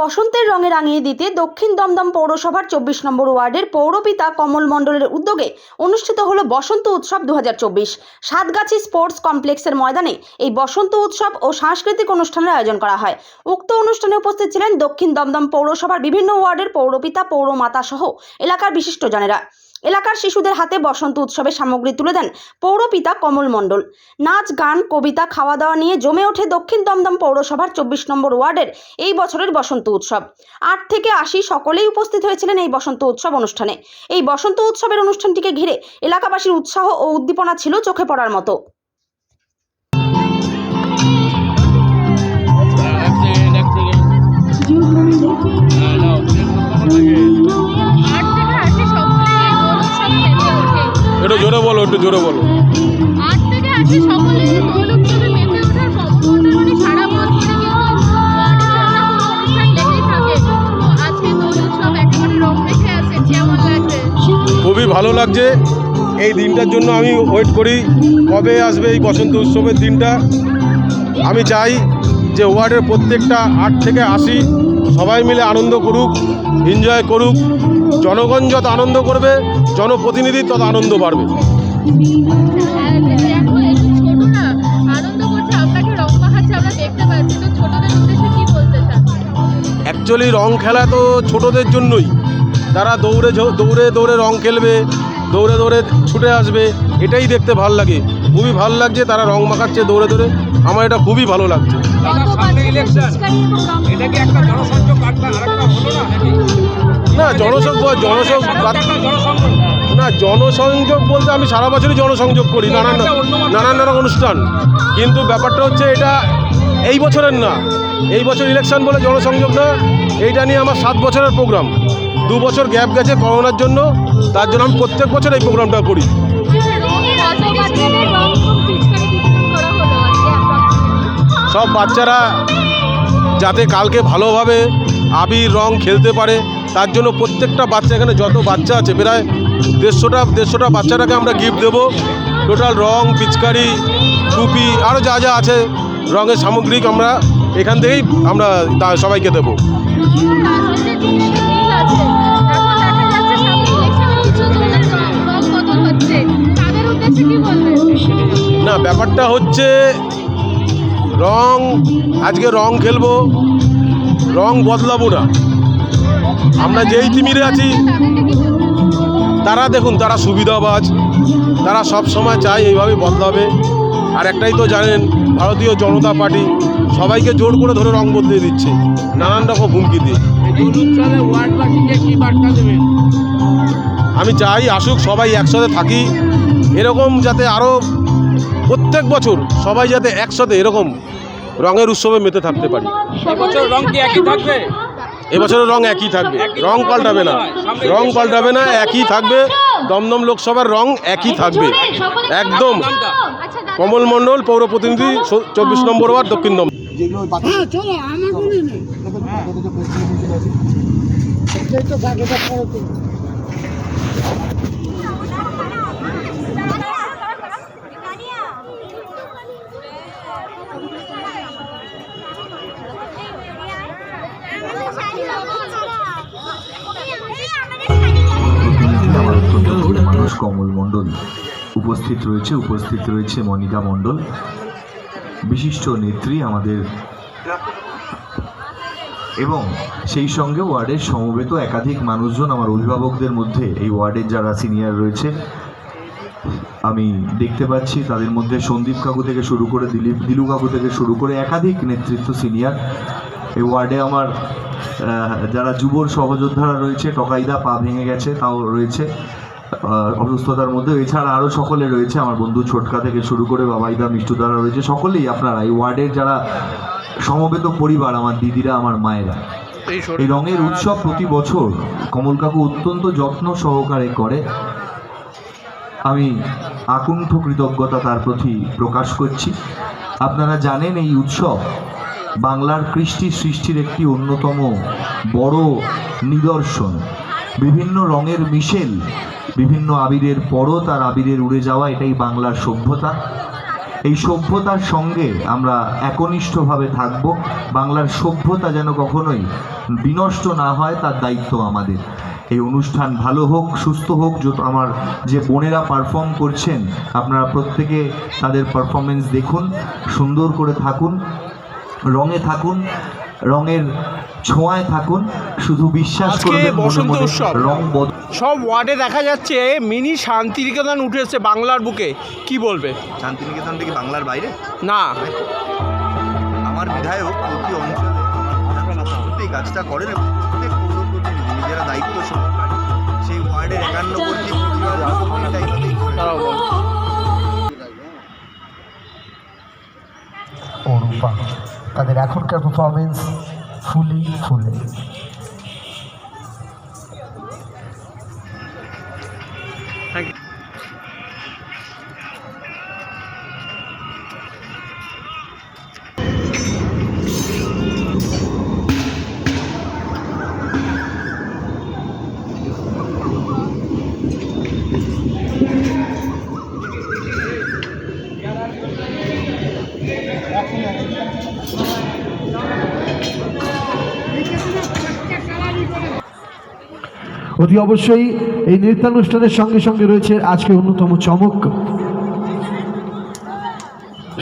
বসন্তের রঙে রাঙিয়ে দিতে দক্ষিণ দমদম পৌরসভার চব্বিশ নম্বর ওয়ার্ডের পৌরপিতা কমল মণ্ডলের উদ্যোগে অনুষ্ঠিত হলো বসন্ত উৎসব দু সাতগাছি স্পোর্টস কমপ্লেক্সের ময়দানে এই বসন্ত উৎসব ও সাংস্কৃতিক অনুষ্ঠানের আয়োজন করা হয়। উক্ত অনুষ্ঠানে উপস্থিত ছিলেন দক্ষিণ দমদম পৌরসভার বিভিন্ন ওয়ার্ডের পৌরপিতা, পৌরমাতা সহ এলাকার বিশিষ্টজনেরা। এলাকার শিশুদের হাতে বসন্ত উৎসবের সামগ্রী তুলে দেন পৌরপিতা কমল মণ্ডল। নাচ, গান, কবিতা খাওয়া দাওয়া নিয়ে জমে ওঠে দক্ষিণ দমদম পৌরসভার চব্বিশ নম্বর ওয়ার্ডের এই বছরের বসন্ত উৎসব। আট থেকে আশি সকলেই উপস্থিত হয়েছিলেন এই বসন্ত উৎসব অনুষ্ঠানে। এই বসন্ত উৎসবের অনুষ্ঠানটিকে ঘিরে এলাকাবাসীর উৎসাহ ও উদ্দীপনা ছিল চোখে পড়ার মতো। এক একটু জোরে বলো একটু জোরে বলো আট থেকে সকলে মেতে ওঠার সারা খুবই ভালো লাগছে এই দিনটার জন্য আমি ওয়েট করি কবে আসবে এই বসন্ত উৎসবের দিনটা আমি চাই যে ওয়ার্ডের প্রত্যেকটা আট থেকে আশি সবাই মিলে আনন্দ করুক এনজয় করুক। জনগণ যত আনন্দ করবে জনপ্রতিনিধি তত আনন্দ বাড়বে। অ্যাকচুয়ালি রং খেলা তো ছোটদের জন্যই। তারা দৌড়ে দৌড়ে দৌড়ে রং খেলবে দৌড়ে দৌড়ে ছুটে আসবে এটাই দেখতে ভালো লাগে। খুবই ভালো লাগছে তারা রং মাখাচ্ছে দৌড়ে দৌড়ে। আমার এটা খুবই ভালো লাগছে। না নাকি? না জনসংযোগ জনসংযোগ জনসংযোগ? না জনসংযোগ বলতে আমি সারা বছরই জনসংযোগ করি নানান নানান নানান অনুষ্ঠান। কিন্তু ব্যাপারটা হচ্ছে এটা এই বছরের না। এই বছর ইলেকশন বলে জনসংযোগ না এইটা নিয়ে আমার সাত বছরের প্রোগ্রাম। দু বছর গ্যাপ গেছে করোনার জন্য তার জন্য আমি প্রত্যেক বছর এই প্রোগ্রামটা করি। সব বাচ্চারা যাতে কালকে ভালোভাবে আবির রং খেলতে পারে, তার জন্য প্রত্যেকটা বাচ্চা এখানে যত বাচ্চা আছে, প্রায় দেড়শোটা দেড়শোটা বাচ্চাটাকে আমরা গিফট দেবো টোটাল রং, পিচকারি, টুপি আরও যা যা আছে, রঙের সামগ্রিক আমরা এখান থেকেই আমরা সবাইকে দেবো? না, ব্যাপারটা হচ্ছে রং, আজকে রং খেলব, রং বদলাবো না আমরা যেই তিমিরে আছি? তারা দেখুন, তারা সুবিধাবাজ, তারা সব সময় চায় এইভাবে বদলাবে আর একটাই তো জানেন, ভারতীয় জনতা পার্টি সবাইকে জোর করে ধরে রং বদলে দিচ্ছে, নানান রকম হুমকি দিয়ে আমি চাই, আসুক, সবাই একসাথে থাকি, এরকম যাতে আরও প্রত্যেক বছর সবাই যাতে একসাথে এরকম রঙের উৎসবে মেতে থাকতে পারি। এবছর রং কি একই থাকবে? এবছরের রং একই থাকবে। রং পাল্টাবে না। রং পাল্টাবে না একই থাকবে। দমদম লোকসভার রং একই থাকবে। একদম। আচ্ছা, কমল মণ্ডল পৌর প্রতিনিধি চব্বিশ নম্বর ওয়ার্ড দক্ষিণ দম হ্যাঁ কমল মণ্ডল। উপস্থিত রয়েছে উপস্থিত রয়েছে মনিকা মণ্ডল। বিশিষ্ট নেত্রী আমাদের। এবং সেই সঙ্গে ওয়ার্ডের সমবেত একাধিক মানুষজন আমার অভিভাবকদের মধ্যে, এই ওয়ার্ডের যারা সিনিয়র রয়েছে, আমি দেখতে পাচ্ছি তাদের মধ্যে সন্দীপ কাকু থেকে শুরু করে দিলীপ, দিলু কাকু থেকে শুরু করে একাধিক নেতৃত্ব সিনিয়র। এই ওয়ার্ডে আমার যারা যুবর সহযোদ্ধারা রয়েছে, টকাইদা পা ভেঙে গেছে, তাও রয়েছে। অসুস্থতার মধ্যে এছাড়া আরও সকলে রয়েছে আমার বন্ধু ছোটকা থেকে শুরু করে বাবাইদা মিষ্টুদারা রয়েছে সকলেই আপনারা এই ওয়ার্ডের যারা সমবেত পরিবার আমার দিদিরা আমার মায়েরা। এই রঙের উৎসব প্রতি বছর কমল কাকু অত্যন্ত যত্ন সহকারে করে। আমি আকুণ্ঠ কৃতজ্ঞতা তার প্রতি প্রকাশ করছি। আপনারা জানেন এই উৎসব বাংলার কৃষ্টি সৃষ্টির একটি অন্যতম বড় নিদর্শন। বিভিন্ন রঙের মিশেল, বিভিন্ন আবিরের পরও তার আবিরের উড়ে যাওয়া, এটাই বাংলার সভ্যতা। এই সভ্যতার সঙ্গে আমরা একনিষ্ঠভাবে থাকব। বাংলার সভ্যতা যেন কখনোই বিনষ্ট না হয়, তার দায়িত্ব আমাদের। এই অনুষ্ঠান ভালো হোক, সুস্থ হোক, যত আমার যে বোনেরা পারফর্ম করছেন, আপনারা প্রত্যেকে তাদের পারফরমেন্স দেখুন, সুন্দর করে থাকুন, রঙে থাকুন রঙের ছোঁয়ায় থাকুন শুধু বিশ্বাস করবেন বসন্ত উৎসব। রং বদ সব ওয়ার্ডে দেখা যাচ্ছে মিনি শান্তিনিকেতন উঠে এসছে বাংলার বুকে। কি বলবে? শান্তিনিকেতন থেকে বাংলার বাইরে? না। আমার বিধায়ক প্রতি অঞ্চলে প্রত্যেক কাজটা করেন প্রত্যেক নিজেরা দায়িত্ব এখনকার পারফরমেন্স ফুলি ফুলে অতি অবশ্যই এই নৃত্যানুষ্ঠানের সঙ্গে সঙ্গে রয়েছে আজকে অন্যতম চমক।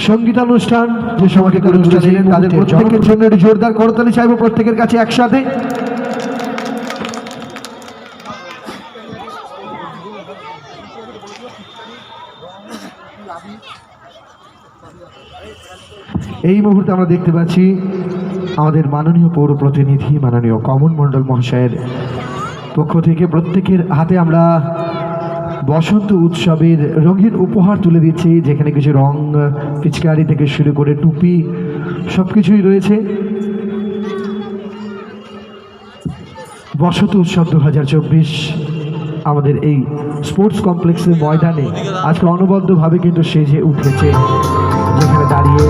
সঙ্গীতানুষ্ঠান যে সমাজে করে উঠেছিলেন তাদের প্রত্যেকের জন্য একটি জোরদার করতালি চাইব প্রত্যেকের কাছে একসাথে। এই মুহূর্তে আমরা দেখতে পাচ্ছি আমাদের মাননীয় পৌর প্রতিনিধি মাননীয় কমন মণ্ডল মহাশয়ের পক্ষ থেকে প্রত্যেকের হাতে আমরা বসন্ত উৎসবের রঙিন উপহার তুলে দিচ্ছি, যেখানে কিছু রং পিচকারি থেকে শুরু করে টুপি সব কিছুই রয়েছে। বসন্ত উৎসব দু হাজার চব্বিশ আমাদের এই স্পোর্টস কমপ্লেক্সের ময়দানে আজকে অনবদ্যভাবে কিন্তু সেজে উঠেছে, যেখানে দাঁড়িয়ে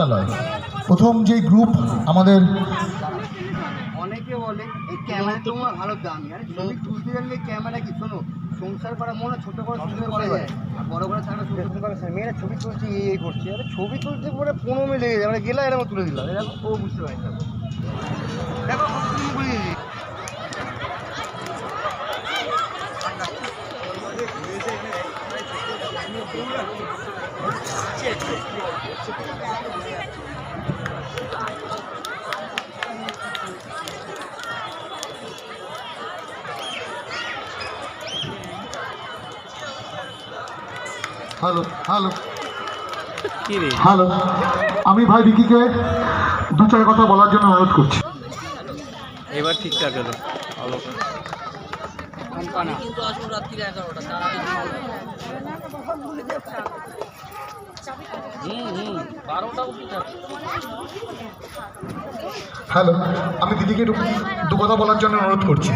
মিত্রালয় প্রথম যে গ্রুপ আমাদের অনেকে বলে, এই ক্যামেরা তোমার ভালো দাম। আরে ছবি তুলতে গেলে ক্যামেরা কি? শোনো, সংসার করা মনে ছোট করে সুন্দর করা যায়। আর বড় করে থাকলে সুন্দর করে মেয়েরা ছবি তুলছে, এই এই করছে। আরে ছবি তুলতে পরে পনেরো মিনিট লেগে যায় মানে গেলা এরকম তুলে দিলাম। এরকম ও বুঝতে পারি দেখো দেখো কত সুন্দর করে দিয়েছি। Hello hello. কি রে? হ্যালো। আমি ভাই বিকিকে দু চার কথা বলার জন্য অনুরোধ করছি। এবার ঠিকঠাক হলো। ভালো। হ্যালো আমি দিদিকে দু কথা বলার জন্য অনুরোধ করছি।